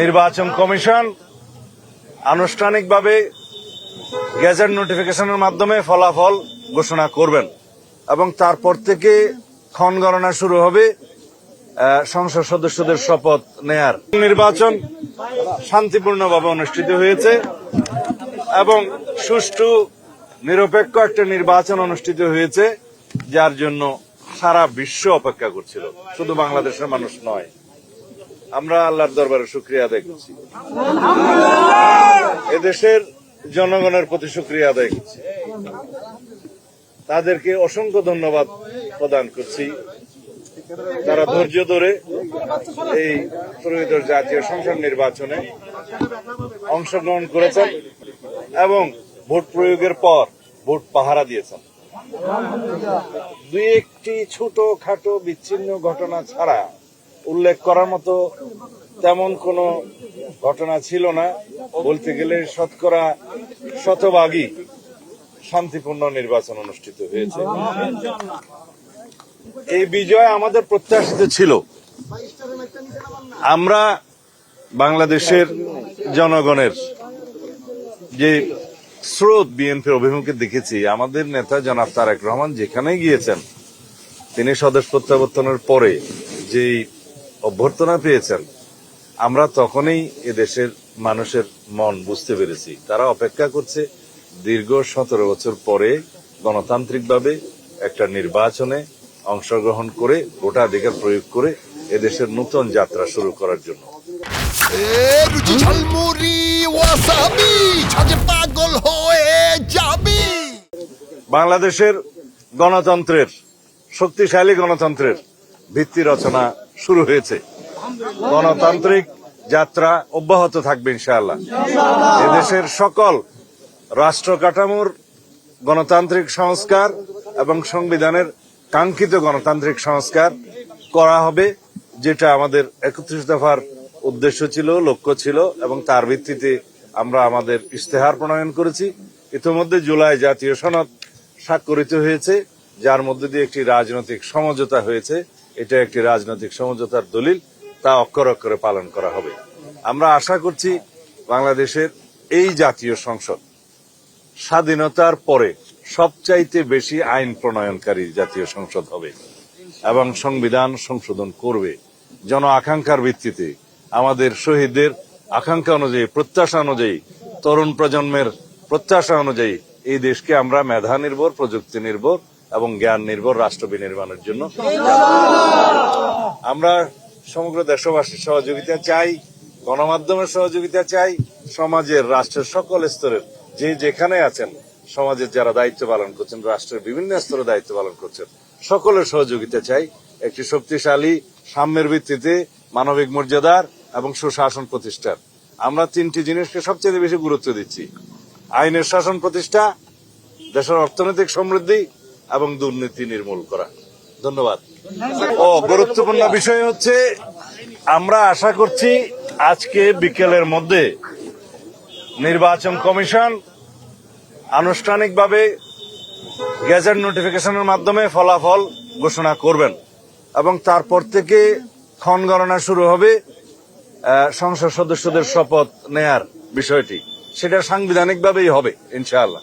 নির্বাচন কমিশন আনুষ্ঠানিকভাবে গেজেট নোটিফিকেশনের মাধ্যমে ফলাফল ঘোষণা করবেন এবং তারপর থেকে ক্ষণ গণনা শুরু হবে সংসদ সদস্যদের শপথ নেয়ার। নির্বাচন শান্তিপূর্ণভাবে অনুষ্ঠিত হয়েছে এবং সুষ্ঠু, নিরপেক্ষ একটা নির্বাচন অনুষ্ঠিত হয়েছে, যার জন্য সারা বিশ্ব অপেক্ষা করছিল। শুধু বাংলাদেশের মানুষ নয়। আমরা আল্লাহর দরবারে শুক্রিয়া আদায় করছি। এদেশের জনগণের প্রতি শুক্রিয়া আদায় করছি। তাদেরকে অসংখ্য ধন্যবাদ প্রদান করছি। তারা ধৈর্য ধরে এই ত্রয়োদশ জাতীয় সংসদ নির্বাচনে অংশগ্রহণ করেছেন এবং ভোট প্রয়োগের পর ভোট পাহারা দিয়েছেন। দুই একটি ছোট খাটো বিচ্ছিন্ন ঘটনা ছাড়া উল্লেখ করার মতো তেমন কোনো ঘটনা ছিল না। বলতে গেলে শতকরা শতভাগই শান্তিপূর্ণ নির্বাচন অনুষ্ঠিত হয়েছে। এই বিজয় আমাদের প্রত্যাশিত ছিল। আমরা বাংলাদেশের জনগণের যে স্রোত বিএনপির অভিমুখে দেখেছি, আমাদের নেতা জনাব তারেক রহমান যেখানেই গিয়েছেন, তিনি স্বদেশ প্রত্যাবর্তনের পরে যেই অভ্যর্থনা পেয়েছেন। আমরা তখনই এদেশের মানুষের মন বুঝতে পেরেছি। তারা অপেক্ষা করছে দীর্ঘ সতেরো বছর পরে গণতান্ত্রিকভাবে একটা নির্বাচনে অংশগ্রহণ করে ভোটাধিকার প্রয়োগ করে এদেশের নতুন যাত্রা শুরু করার জন্য। বাংলাদেশের গণতন্ত্রের শক্তিশালী গণতন্ত্রের ভিত্তি রচনা শুরু হয়েছে। গণতান্ত্রিক যাত্রা অব্যাহত থাকবে ইনশাআল্লাহ। এদেশের সকল রাষ্ট্র কাঠামোর গণতান্ত্রিক সংস্কার এবং সংবিধানের কাঙ্ক্ষিত গণতান্ত্রিক সংস্কার করা হবে, যেটা আমাদের একত্রিশ দফার উদ্দেশ্য ছিল, লক্ষ্য ছিল, এবং তার ভিত্তিতে আমরা আমাদের ইশতেহার প্রণয়ন করেছি। ইতিমধ্যে জুলাই জাতীয় সনদ স্বাক্ষরিত হয়েছে, যার মধ্যে দিয়ে একটি রাজনৈতিক সমঝোতা হয়েছে। এটা একটি রাজনৈতিক সমঝোতার দলিল, তা অক্ষর অক্ষরে পালন করা হবে। আমরা আশা করছি বাংলাদেশের এই জাতীয় সংসদ স্বাধীনতার পরে সবচাইতে বেশি আইন প্রণয়নকারী জাতীয় সংসদ হবে এবং সংবিধান সংশোধন করবে। জন আকাঙ্ক্ষার ভিত্তিতে আমাদের শহীদদের আকাঙ্ক্ষা অনুযায়ী, প্রত্যাশা অনুযায়ী, তরুণ প্রজন্মের প্রত্যাশা অনুযায়ী এই দেশকে আমরা মেধা নির্ভর প্রযুক্তি নির্ভর এবং জ্ঞান নির্ভর রাষ্ট্র বিনির্মাণের জন্য। আমরা সমগ্র দেশবাসীর সহযোগিতা চাই, গণমাধ্যমের সহযোগিতা চাই, সমাজের রাষ্ট্রের সকল স্তরের যে যেখানে আছেন, সমাজের যারা দায়িত্ব পালন করছেন, রাষ্ট্রের বিভিন্ন স্তরে দায়িত্ব পালন করছেন, সকলের সহযোগিতা চাই। একটি শক্তিশালী, সাম্যের ভিত্তিতে মানবিক মর্যাদার এবং সুশাসন প্রতিষ্ঠার। আমরা তিনটি জিনিসকে সবচেয়ে বেশি গুরুত্ব দিচ্ছি। আইনের শাসন প্রতিষ্ঠা, দেশের অর্থনৈতিক সমৃদ্ধি এবং দুর্নীতি নির্মূল করা। ধন্যবাদ। ও গুরুত্বপূর্ণ বিষয় হচ্ছে আমরা আশা করছি আজকে বিকেলের মধ্যে নির্বাচন কমিশন আনুষ্ঠানিকভাবে গেজেট নোটিফিকেশনের মাধ্যমে ফলাফল ঘোষণা করবেন এবং তারপর থেকে ক্ষণ গণনা শুরু হবে সংসদ সদস্যদের শপথ নেয়ার বিষয়টি। সেটা সাংবিধানিকভাবেই হবে ইনশাআল্লাহ।